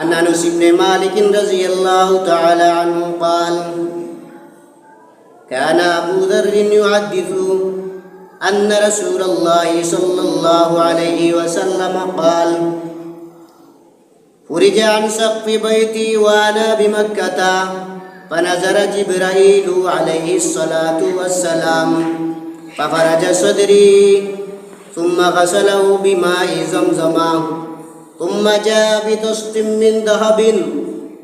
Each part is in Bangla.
عن أنس بن مالك رضي الله تعالى عنه قال كان أبو ذر يحدث أن رسول الله صلى الله عليه وسلم قال فرج عن سقف بيتي وأنا بمكة فنزل جبرائيل عليه الصلاة والسلام ففرج صدري ثم غسله بماء زمزم ثم جاء بطست من ذهب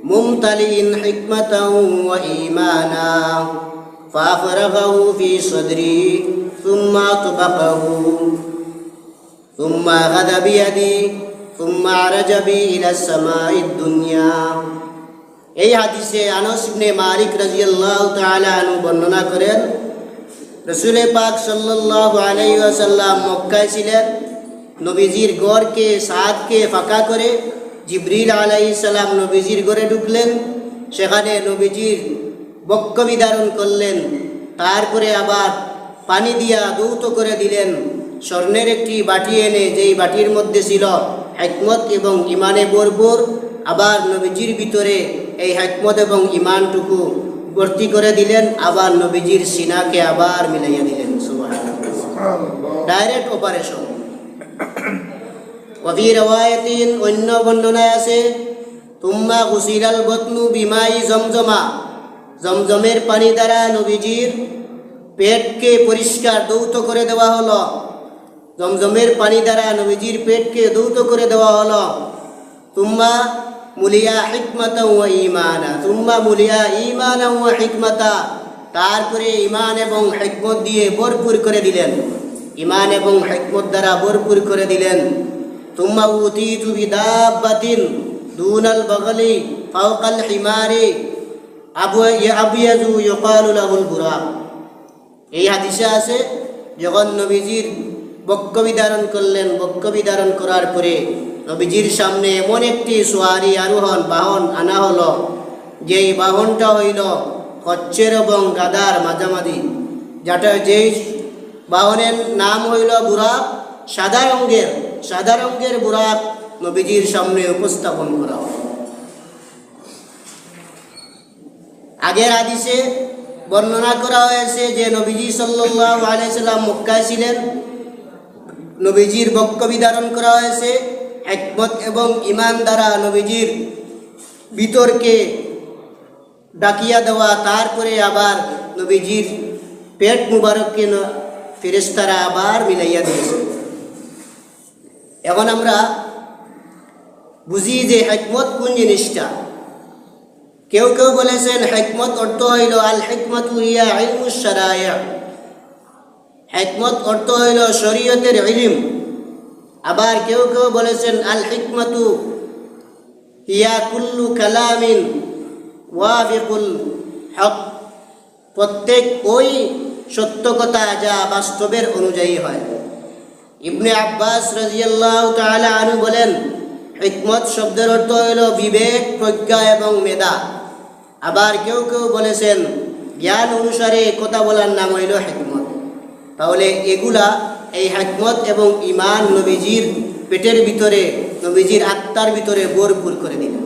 ممتلئ حكمة وإيمانا فأفرغه في صدري ثم أطبقه ثم أخذ بيدي ثم عرج بي إلى السماء الدنيا এই হাদিসে আনস ইবনে মালিক রাদিয়াল্লাহু তাআলা আনহু বর্ণনা করেন রসুলে পাক সাল্লাল্লাহু আলাইহি ওয়াসাল্লাম মক্কায় ছিলেন নবীজির গড়কে সাদকে ফাঁকা করে জিবরিল আলাইহিস সালাম নবীজির ঘরে ঢুকলেন। সেখানে নবীজির বক্ষ বিধারণ করলেন। তারপরে আবার পানি দিয়া দৌত করে দিলেন। স্বর্ণের একটি বাটি এনে যেই বাটির মধ্যে ছিল হেকমত এবং ইমানে বরবর আবার নবীজির ভিতরে এই হেকমত এবং ইমানটুকু ভর্তি করে দিলেন। আবার নবীজির সিনাকে আবার মিলাইয়া দিলেন। ডাইরেক্ট অপারেশন কবি রওয়ায়তিন অন্য বর্ণনায় আছে তুম্মা গুসিরাল বতনু বিমাই জমজমা জমজমের পানি দ্বারা নবীজির পেটকে পরিষ্কার দৌত করে দেওয়া হলো। জমজমের পানি দ্বারা নবীজির পেটকে দৌত করে দেওয়া হলো। তুম্মা মুলিয়া হিকমাতা ও ইমানা তুম্মা মুলিয়া ইমানা ও হিকমাতা। তারপরে ইমান এবং হেকমত দিয়ে ভরপুর করে দিলেন। ইমান এবং হেকমত দ্বারা ভরপুর করে দিলেন। তুম্মা উতিতু বিদাব্বাতিন দুনাল বগলি ফাওকাল হিমারি আবু আবিয়াজু ইয়কালু লাহুল বুরাক এই হাদিসে আছে, যখন নবীজির বক্ষ বিধারণ করলেন, বক্ষ বিধারণ করার পরে নবীজির সামনে এমন একটি সোয়ারি, আরোহণ, বাহন আনা হলো, যেই বাহনটা হইল কচ্ছের এবং গাদার মাঝামাঝি, যেটা যেই বাহনের নাম হইল বুরাক। সাদা রঙ্গের সাদা রঙ্গের বুরাক নবীজির সামনে উপস্থাপন করা হলো আগের আদিসে বর্ণনা করা হয়েছে যে নবীজি সাল্লাম মক্কায় ছিলেন। নবীজির বক্ষ বিধারণ করা হয়েছে। একমত এবং ইমান দ্বারা নবীজির বিতর্কে ডাকিয়া দেওয়া, তারপরে আবার নবীজির পেট মুবারককে ফেরেশতারা আবার মিলাইয়া দিয়েছে। এখন আমরা বুঝি যে হেকমত কোন জিনিসটা? কেউ কেউ বলেছেন, হেকমত অর্থ হইল আল হেকমত ইয়া ইলমুস শারায়া হেকমত অর্থ হইল শরীয়তের ইলিম। আবার কেউ কেউ বলেছেন, আল হিকমতু ইয়া কুল্লু কালামিন ওয়াবিকুল হক। প্রত্যেক ওই সত্য কথা যা বাস্তবের অনুযায়ী হয়। ইবনে আব্বাস রাজিয়াল্লাহু আনু বলেন, হিকমত শব্দের অর্থ হইল বিবেক, প্রজ্ঞা এবং মেধা। আবার কেউ কেউ বলেছেন, জ্ঞান অনুসারে কথা বলার নাম হইল হেকমত। তাহলে এগুলা এই হেকমত এবং ইমান নবীজির পেটের ভিতরে, নবীজির আত্মার ভিতরে ভরপুর করে দিলেন।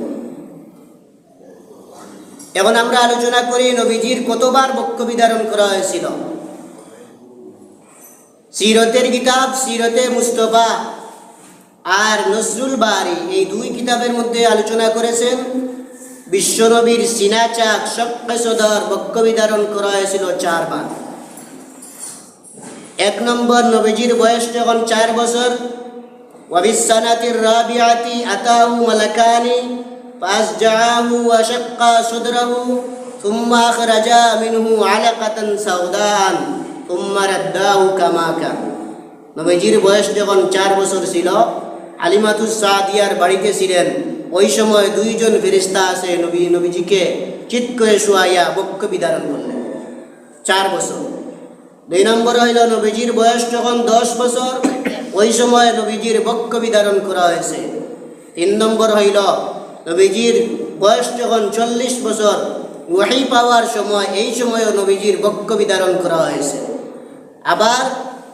এখন আমরা আলোচনা করি, নবীজির কতবার বক্ষ বিধারণ করা হয়েছিল। সিরতের কিতাব, সিরতে মুস্তফা আর নজরুল বারি এই দুই কিতাবের মধ্যে আলোচনা করেছেন। বিশ্বনবীর সিনাচাক সক্কে সদর বক্ষ বিধারণ করা হয়েছিল চারবার। এক নম্বর, নবীজির বয়স যখন চার বছর ওয়াবিসানাতির রাবিয়াতি আতাহু মালাকানি فأسجعاه وشق صدره ثم أخرج منه علقة سوداء ثم رداه كما كان নবীজির বয়স যখন চার বছর ছিল আলিমাতুস সাদিয়ার বাড়িতে ছিলেন ওই সময় দুইজন ফেরিস্তা আসে নবী নবীজিকে চিৎ করে শুয়াইয়া বক্ষ বিধারণ করলেন চার বছর দুই নম্বর হইল নবীজির বয়স যখন দশ বছর ওই সময় নবীজির বক্ষ বিধারণ করা হয়েছে তিন নম্বর হইল নবীজির বয়স যখন চল্লিশ বছর, ওয়াহি পাওয়ার সময়, এই সময়ও নবীজির বক্ষ বিধারণ করা হয়েছে। আবার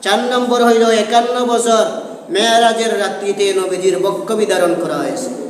চার নম্বর হইল একান্ন বছর মেয়ারাজের রাত্রিতে নবীজির বক্ষ বিধারণ করা হয়েছে।